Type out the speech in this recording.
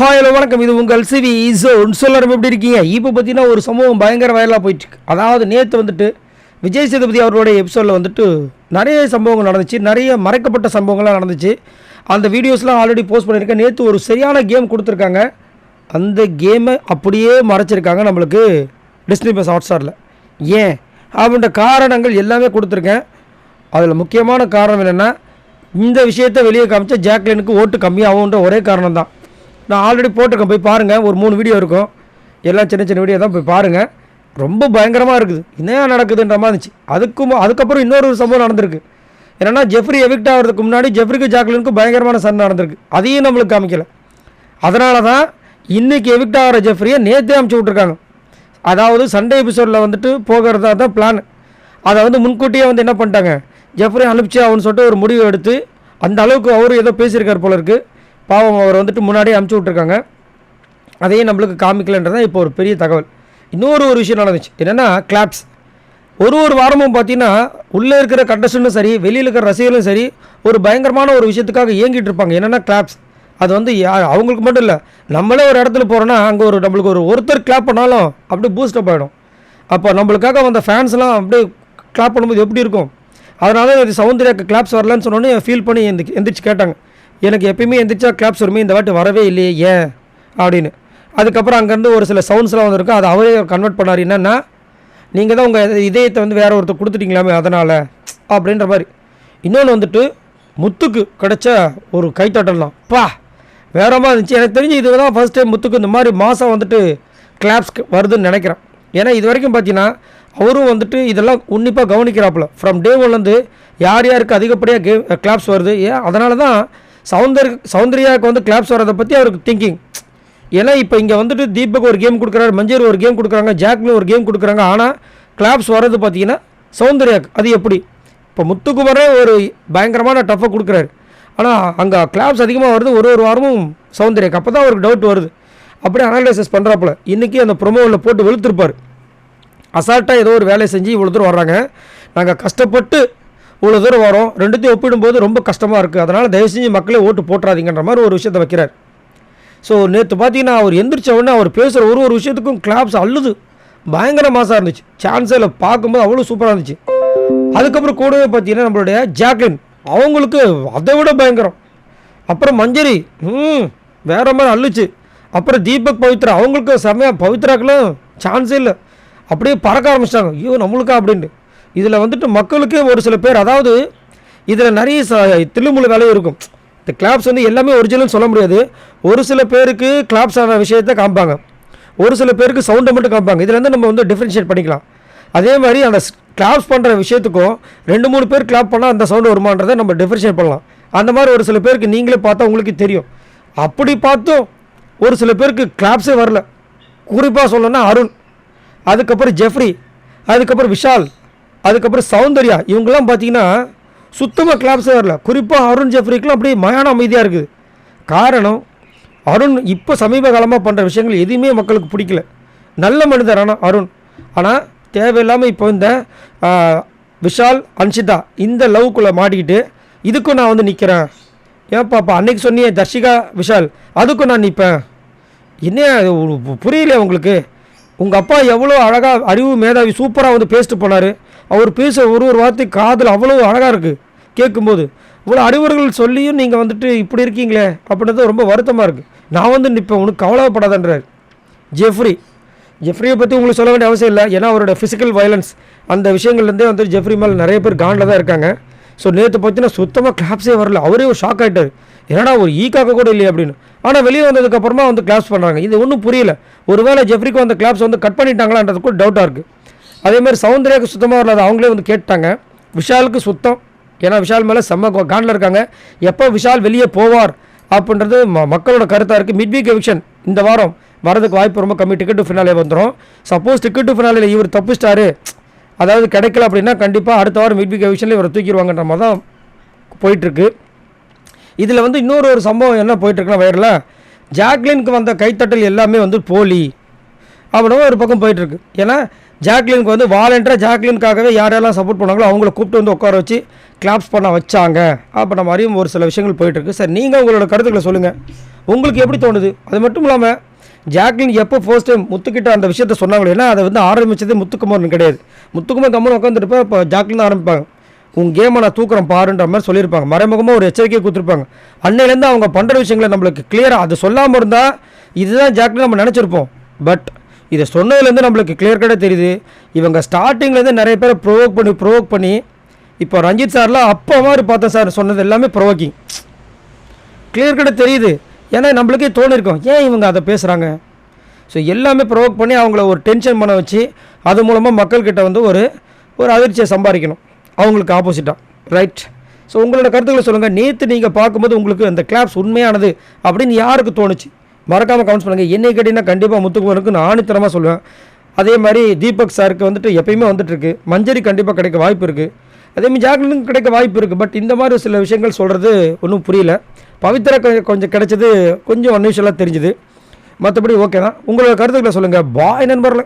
Hi hello வணக்கம். இது உங்கள் சிவி ஜோன் சொல்லணும் எப்படி இருக்கீங்க? இப்போ பார்த்தீங்கன்னா ஒரு சம்பவம் பயங்கர வயலாக போயிட்டுருக்கு. அதாவது நேற்று வந்துட்டு விஜய் சேதுபதி அவருடைய எபிசோடில் வந்துட்டு நிறைய சம்பவங்கள் நடந்துச்சு. நிறைய மறைக்கப்பட்ட சம்பவங்கள்லாம் நடந்துச்சு. அந்த வீடியோஸ்லாம் ஆல்ரெடி போஸ்ட் பண்ணியிருக்கேன். நேற்று ஒரு சரியான கேம் கொடுத்துருக்காங்க. அந்த கேமை அப்படியே மறைச்சிருக்காங்க நம்மளுக்கு டிஸ்னி ப்ளஸ் ஹாட்ஸ்டாரில் ஏன்? அப்படின்ற காரணங்கள் எல்லாமே கொடுத்துருக்கேன். அதில் முக்கியமான காரணம் என்னென்னா இந்த விஷயத்தை வெளியே காமிச்சா ஜாக்லினுக்கு ஓட்டு கம்மியாகுன்ற ஒரே காரணம் தான் நான் ஆல்ரெடி போட்டிருக்கேன். போய் பாருங்கள் ஒரு மூணு வீடியோ இருக்கும். எல்லாம் சின்ன சின்ன வீடியோ தான் போய் பாருங்கள் ரொம்ப பயங்கரமாக இருக்குது. என்ன நடக்குதுன்ற மாதிரி இருந்துச்சு. அதுக்கும் அதுக்கப்புறம் இன்னொரு சம்பவம் நடந்திருக்கு. என்னென்னா ஜெஃப்ரி எவிக்ட் ஆகிறதுக்கு முன்னாடி ஜெஃப்ரிக்கு ஜாக்லினுக்கும் பயங்கரமான சண்டை நடந்திருக்கு. அதையும் நம்மளுக்கு காமிக்கல. அதனால தான் இன்றைக்கி எவிக்ட் ஆகிற ஜெஃப்ரியை நேற்றே அமுச்சு விட்ருக்காங்க அதாவது சண்டே எபிசோடில் வந்துட்டு போகிறதா தான் பிளான் அதை வந்து முன்கூட்டியே வந்து என்ன பண்ணிட்டாங்க? ஜெஃப்ரி அனுப்பிச்சு அவனு சொல்லிட்டு ஒரு முடிவு எடுத்து அந்த அளவுக்கு அவரும் ஏதோ பேசியிருக்கார் போல இருக்குது பாவம் அவர் வந்துட்டு முன்னாடியே அமுச்சு விட்ருக்காங்க அதையும் நம்மளுக்கு காமிக்கலன்றதான் இப்போ ஒரு பெரிய தகவல். இன்னொரு ஒரு விஷயம் நடந்துச்சு. என்னென்னா கிளாப்ஸ் ஒரு ஒரு வாரமும் பார்த்தீங்கன்னா உள்ளே இருக்கிற கண்டஸ்டன்ட்டும் சரி வெளியில் இருக்கிற ரசிகர்களும் சரி ஒரு பயங்கரமான ஒரு விஷயத்துக்காக இயங்கிட்டு இருப்பாங்க. என்னென்னா கிளாப்ஸ் அது வந்து யா- அவங்களுக்கு மட்டும் இல்லை நம்மளே ஒரு இடத்துல போகிறோன்னா அங்கே ஒரு நம்மளுக்கு ஒரு ஒருத்தர் கிளாப் பண்ணாலும் அப்படியே பூஸ்டப் ஆகிடும் அப்போ நம்மளுக்காக வந்த ஃபேன்ஸ்லாம் அப்படியே கிளாப் பண்ணும்போது எப்படி இருக்கும்? அதனால இது கிளாப்ஸ் வரலன்னு சொன்னோன்னே ஃபீல் பண்ணி எந்த எந்திரிச்சு கேட்டாங்க. எனக்கு எப்பயுமே எந்திரிச்சா கிளாப்ஸ் வருமே இந்த வாட்டி வரவே இல்லையே ஏன்? அப்படின்னு. அதுக்கப்புறம் அங்கேருந்து ஒரு சில சவுண்ட்ஸ்லாம் வந்திருக்கும் அதை அவரே கன்வெர்ட் பண்ணார். என்னென்னா நீங்கள் தான் உங்கள் இதயத்தை வந்து வேறு ஒருத்தர் கொடுத்துட்டீங்களாமே அதனால் அப்படின்ற மாதிரி. இன்னொன்று வந்துட்டு முத்துக்கு கிடைச்ச ஒரு கைத்தட்டலாம் பா! வேற மாதிரி இருந்துச்சு. எனக்கு தெரிஞ்சு இது தான் ஃபர்ஸ்ட் டைம் முத்துக்கு இந்த மாதிரி மாதம் வந்துட்டு கிளாப்ஸ் வருதுன்னு நினைக்கிறேன். ஏன்னா இது வரைக்கும் பார்த்தீங்கன்னா அவரும் வந்துட்டு இதெல்லாம் உன்னிப்பாக கவனிக்கிறாப்புல. ஃப்ரம் டே ஒன்லேருந்து யார் யாருக்கு அதிகப்படியாக கே கிளாப்ஸ் வருது ஏன்? அதனால தான் சௌந்தர் சௌந்தர்யாவுக்கு வந்து கிளாப்ஸ் வரதை பற்றி அவருக்கு திங்கிங் ஏன்னா இப்போ இங்கே வந்துட்டு தீபக் ஒரு கேம் கொடுக்குறாரு மஞ்சள் ஒரு கேம் கொடுக்குறாங்க ஜாக்லின் ஒரு கேம் கொடுக்குறாங்க. ஆனால் கிளாப்ஸ் வர்றது பார்த்தீங்கன்னா சௌந்தர்யாக்கு. அது எப்படி? இப்போ முத்துக்குமரே ஒரு பயங்கரமான டஃப்பை கொடுக்குறாரு. ஆனால் அங்கே கிளாப்ஸ் அதிகமாக வருது ஒரு ஒரு வாரமும் சௌந்தர்யாக்கு. அப்போ தான் அவருக்கு டவுட் வருது. அப்படியே அனாலிசிஸ் பண்ணுறாப்புல இன்றைக்கி அந்த ப்ரொமோவில் போட்டு வெளுத்திருப்பார். அசால்ட்டாக ஏதோ ஒரு வேலையை செஞ்சு இவ்வளோ தூரம் வர்றாங்க. நாங்கள் கஷ்டப்பட்டு இவ்வளோ தூரம் வரும். ரெண்டுத்தையும் ஒப்பிடும்போது ரொம்ப கஷ்டமாக இருக்குது அதனால் தயவு செஞ்சு மக்களே ஓட்டு போட்டுறாதீங்கன்ற மாதிரி ஒரு விஷயத்தை வைக்கிறார். ஸோ நேற்று பார்த்தீங்கன்னா அவர் எந்திரிச்ச உடனே அவர் பேசுகிற ஒரு ஒரு விஷயத்துக்கும் கிளாப்ஸ் அள்ளுது பயங்கர மாசாக இருந்துச்சு. சான்ஸே இல்லை பார்க்கும்போது அவ்வளோ சூப்பராக இருந்துச்சு. அதுக்கப்புறம் கூடவே பார்த்தீங்கன்னா நம்மளுடைய ஜாக்லின். அவங்களுக்கு அதை விட பயங்கரம். அப்புறம் மஞ்சரி. ம் வேற மாதிரி அள்ளுச்சு அப்புறம் தீபக் பவித்ரா. அவங்களுக்கு செம்மையாக பவித்ராக்கெல்லாம் சான்ஸே இல்லை. அப்படியே பறக்க ஆரம்பிச்சிட்டாங்க. ஐயோ நம்மளுக்கா அப்படின்ட்டு. இதில் வந்துட்டு மக்களுக்கு ஒரு சில பேர் அதாவது இதில் நிறைய ச தில்லுமுழு வேலையும் இருக்கும். இந்த கிளாப்ஸ் வந்து எல்லாமே ஒரிஜினல்னு சொல்ல முடியாது. ஒரு சில பேருக்கு கிளாப்ஸ் ஆன விஷயத்தை காமிப்பாங்க. ஒரு சில பேருக்கு சவுண்டை மட்டும் காமிப்பாங்க. இதில் வந்து நம்ம வந்து டிஃப்ரென்ஷியேட் பண்ணிக்கலாம். அதே மாதிரி அந்த கிளாப்ஸ் பண்ணுற விஷயத்துக்கும் ரெண்டு மூணு பேர் கிளாப் பண்ணால் அந்த சவுண்டு வருமானதை நம்ம டிஃப்ரென்ஷியேட் பண்ணலாம். அந்த மாதிரி ஒரு சில பேருக்கு நீங்களே பார்த்தா உங்களுக்கு தெரியும். அப்படி பார்த்தும் ஒரு சில பேருக்கு கிளாப்ஸே வரல. குறிப்பாக சொல்லணும்னா அருண் அதுக்கப்புறம் ஜெஃப்ரி அதுக்கப்புறம் விஷால் அதுக்கப்புறம் சௌந்தர்யா இவங்கெல்லாம் பார்த்தீங்கன்னா சுத்தமாக கிளாப்ஸே வரல. குறிப்பாக அருண் ஜெஃப்ரிக்கெலாம் அப்படியே மயான அமைதியாக இருக்குது. காரணம் அருண் இப்போ சமீப காலமாக பண்ணுற விஷயங்கள் எதுவுமே மக்களுக்கு பிடிக்கல. நல்ல மனிதர் ஆனால் அருண். ஆனால் தேவையில்லாமல் இப்போ இந்த விஷால் அன்ஷிதா இந்த லவ்க்குள்ளே மாட்டிக்கிட்டு இதுக்கும் நான் வந்து நிற்கிறேன் ஏன் பாப்பா அன்னைக்கு சொன்னியே தர்ஷிகா விஷால் அதுக்கும் நான் நிற்பேன் என்ன புரியலையா உங்களுக்கு? உங்கள் அப்பா எவ்வளோ அழகாக அறிவு மேதாவி சூப்பராக வந்து பேசிட்டு போனார். அவர் பேச ஒரு ஒரு வார்த்தை காதில் அவ்வளோ அழகாக இருக்குது கேட்கும்போது இவ்வளோ அறிவுரைகள் சொல்லியும் நீங்கள் வந்துட்டு இப்படி இருக்கீங்களே? அப்படின்றது ரொம்ப வருத்தமாக இருக்குது நான் வந்து நிற்பேன் உனக்கு கவலைப்படாதன்றார். ஜெஃப்ரி ஜெஃப்ரியை பற்றி உங்களுக்கு சொல்ல வேண்டிய அவசியம் இல்லை. ஏன்னா அவரோட ஃபிசிக்கல் வயலன்ஸ் அந்த விஷயங்கள்லேருந்தே வந்து ஜெஃப்ரி மேலே நிறைய பேர் காண்டில் தான் இருக்காங்க. ஸோ நேற்று பார்த்தீங்கன்னா சுத்தமாக கிளாப்ஸே வரல. அவரே ஒரு ஷாக் ஆகிட்டார் என்னடா ஒரு e ஈக்காக்க கூட இல்லையே? அப்படின்னு. ஆனால் வெளியே வந்ததுக்கப்புறமா வந்து கிளாப்ஸ் பண்ணுறாங்க இது ஒன்றும் புரியல. ஒருவேளை ஜெஃப்ரிக்கு வந்த கிளாப்ஸ் வந்து கட் பண்ணிட்டாங்களான்றது கூட டவுட்டாக இருக்குது அதே மாதிரி சௌந்தர்யாவுக்கு சுத்தமாக வரல அவங்களே வந்து கேட்டாங்க விஷாலுக்கு சுத்தம். ஏன்னா விஷால் மேலே செம்ம காண்டில் இருக்காங்க. எப்போ விஷால் வெளியே போவார் அப்படின்றது ம மக்களோட கருத்தாக இருக்குது மிட் வீக் எவிக்ஷன் இந்த வாரம் வரதுக்கு வாய்ப்பு ரொம்ப கம்மி. டிக்கெட்டு ஃபினாலே வந்துடும் சப்போஸ் டிக்கெட்டு ஃபினாலில் இவர் தப்பிச்சிட்டாரு. அதாவது கிடைக்கல அப்படின்னா கண்டிப்பாக அடுத்த வாரம் மிட் வீக் எவிக்ஷனில் இவரை தூக்கிடுவாங்கன்ற மாதிரி தான் போயிட்டுருக்கு. இதில் வந்து இன்னொரு ஒரு சம்பவம் என்ன போயிட்டுருக்குன்னா வயரில் ஜாக்லினுக்கு வந்த கைத்தட்டல் எல்லாமே வந்து போலி. அப்படின்னு ஒரு பக்கம் போயிட்டுருக்கு. ஏன்னா ஜாக்லினுக்கு வந்து வாலண்டியராக ஜாக்லினுக்காகவே யாரெல்லாம் சப்போர்ட் பண்ணாங்களோ அவங்கள கூப்பிட்டு வந்து உட்கார வச்சு கிளாப்ஸ் பண்ண வச்சாங்க. அப்படின்ற மாதிரியும் ஒரு சில விஷயங்கள் போயிட்டுருக்கு. சார் நீங்கள் உங்களோட கருத்துக்களை சொல்லுங்கள் உங்களுக்கு எப்படி தோணுது? அது மட்டும் இல்லாமல் ஜாக்லின் எப்போ ஃபர்ஸ்ட் டைம் முத்துக்கிட்ட அந்த விஷயத்த சொன்னாங்களோ ஏன்னா அதை வந்து ஆரம்பித்தது முத்துக்குமார்னு கிடையாது. முத்துக்குமார் கம்மன் உட்காந்துருப்பா இப்போ ஜாக்லின் ஆரம்பிப்பாங்க. உங்கள் கேமை நான் தூக்குறேன் பாருன்ற மாதிரி சொல்லியிருப்பாங்க. மறைமுகமாக ஒரு எச்சரிக்கை கொடுத்துருப்பாங்க. அன்னையிலேருந்து அவங்க பண்ணுற விஷயங்களை நம்மளுக்கு கிளியராக அது சொல்லாமல் இருந்தால் இதுதான் ஜாக்லின் நம்ம நினச்சிருப்போம். பட் இதை சொன்னதுலேருந்து நம்மளுக்கு கிளியர் கட்டாக தெரியுது. இவங்க ஸ்டார்டிங்லேருந்து நிறைய பேரை ப்ரொவோக் பண்ணி ப்ரொவோக் பண்ணி இப்போ ரஞ்சித் சார்லாம் அப்போ மாதிரி பார்த்தேன் சார் சொன்னது எல்லாமே ப்ரொவோக்கிங் கிளியர் கட்டாக தெரியுது. ஏன்னா நம்மளுக்கே தோணிருக்கோம் ஏன் இவங்க அதை பேசுகிறாங்க ஸோ எல்லாமே ப்ரொவோக் பண்ணி அவங்கள ஒரு டென்ஷன் பண்ண வச்சு அது மூலமாக மக்கள்கிட்ட வந்து ஒரு ஒரு அதிர்ச்சியை சம்பாதிக்கணும். அவங்களுக்கு ஆப்போசிட்டாக ரைட் ஸோ உங்களோட கருத்துக்களை சொல்லுங்கள் நேற்று நீங்கள் பார்க்கும்போது உங்களுக்கு அந்த கிளாப்ஸ் உண்மையானது அப்படின்னு யாருக்கு தோணுச்சு? மறக்காமல் கமெண்ட்ஸ் பண்ணுங்கள் என்னை கேட்டிங்கன்னா கண்டிப்பாக முத்துக்குமருக்கு நான் ஆணித்தரமாக சொல்லுவேன் அதே மாதிரி தீபக் சாருக்கு வந்துட்டு எப்பயுமே வந்துட்டுருக்கு மஞ்சரி கண்டிப்பாக கிடைக்க வாய்ப்பு இருக்குது அதேமாதிரி ஜாக்லினுக்கு கிடைக்க வாய்ப்பு இருக்குது பட் இந்த மாதிரி சில விஷயங்கள் சொல்கிறது ஒன்றும் புரியல. பவித்ரா கொஞ்சம் கிடைச்சது கொஞ்சம் அன்யூஷுவலாக தெரிஞ்சுது. மற்றபடி ஓகே தான். உங்களோட கருத்துக்களை சொல்லுங்கள் பாய் நண்பர்களை.